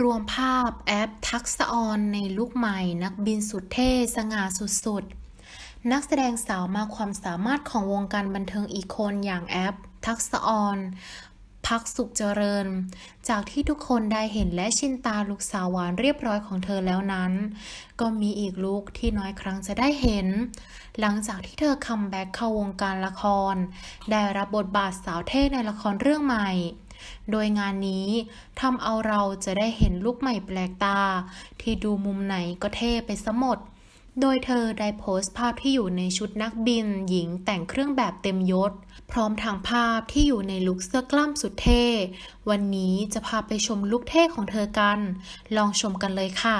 รวมภาพแอปทักษออนในลุคใหม่ นักบินสุดเท่ สง่าสุดๆ นักแสดงสาวมาความสามารถของวงการบันเทิงอีกคนอย่างแอป ทักษออน พักสุขเจริญ จากที่ทุกคนได้เห็นและชินตาลูกสาวหวานเรียบร้อยของเธอแล้วนั้น ก็มีอีกลุคที่น้อยครั้งจะได้เห็น หลังจากที่เธอคัมแบ็กเข้าวงการละคร ได้รับบทบาทสาวเท่ในละครเรื่องใหม่ โดยงานนี้ทำเอาเราจะได้เห็นลูกใหม่แปลกตา ที่ดูมุมไหนก็เท่ไปซะหมด โดยเธอได้โพสต์ภาพที่อยู่ในชุดนักบิน หญิงแต่งเครื่องแบบเต็มยศ พร้อมทางภาพที่อยู่ในลุคเสื้อกล้ามสุดเท่ วันนี้จะพาไปชมลุคเท่ของเธอกัน ลองชมกันเลยค่ะ